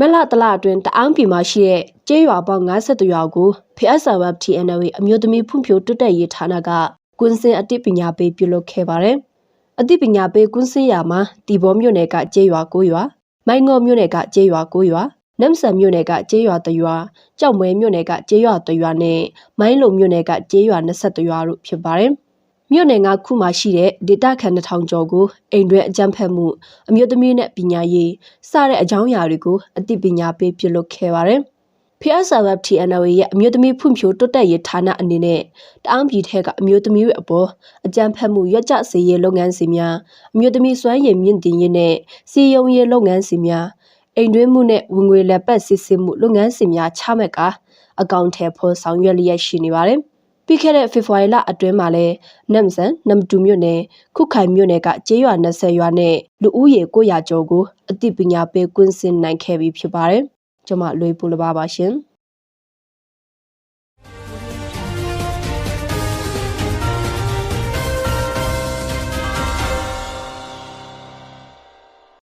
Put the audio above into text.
မက်လတလအတွင်းတအောင်းပြည်မှာရှိတဲ့ကျေးရွာပေါင်း50ရွာကို FSRF TNW အမျိုးသမီးဖွံ့ဖြိုးတိုးတက်ရေးဌာနကကွင်းစင်အသိပညာပေးပြုလုပ်ခဲ့ပါတယ်။အသိပညာပေးကွင်းစင်ရာမှာတီဘောမြို့နယ်ကကျေးရွာ9ရွာ၊မိုင်းငေါမြို့နယ်ကကျေးရွာ9ရွာ၊နမ်ဆန်မြို့နယ်ကကျေးရွာ3ရွာ၊ကြောက်မဲမြို့နယ်ကကျေးရွာ3ရွာနဲ့မိုင်းလုံမြို့နယ်ကကျေးရွာ22ရွာတို့ဖြစ်ပါတယ်။ မြို့နယ်ကခုမှရှိတဲ့ဒေတာခန်2000ကျော်ကိုအိမ်တွင်းအကြမ်းဖက်မှုအမျိုးသမီးနဲ့ပညာရေးစတဲ့အကြောင်းအရာတွေကိုအသိပညာပေးပြုလုပ်ခဲ့ပါတယ်။ PSRF TNL ရဲ့အမျိုးသမီးဖွံ့ဖြိုးတိုးတက်ရေးဌာနအနေနဲ့တအောင်းပြည်ထက်ကအမျိုးသမီးတွေအပေါ်အကြမ်းဖက်မှုရွက်ကြစေရေးလုပ်ငန်းစဉ်များအမျိုးသမီးစွမ်းရည်မြင့်တင်ရေးနဲ့စီယုံရေးလုပ်ငန်းစဉ်များအိမ်တွင်းမှုနဲ့ဝင်ငွေလက်ပတ်စစ်ဆေးမှုလုပ်ငန်းစဉ်များချမှတ်ကာအကောင့်ထဲဖော်ဆောင်ရွက်လျက်ရှိနေပါတယ်။ ပြီးခဲ့တဲ့ဖေဖော်ဝါရီလအတွင်းမှာလည်းနမ်ဆန်နမ်တူမြို့နယ်ခုခိုင်မြို့နယ်ကကျေးရွာ20ရွာနဲ့လူဦးရေ900ကျော်ကိုအသိပညာပေးကွင်းစင်နိုင်ခဲ့ပြီဖြစ်ပါတယ်။ကျွန်မလွေပူလပါပါရှင်။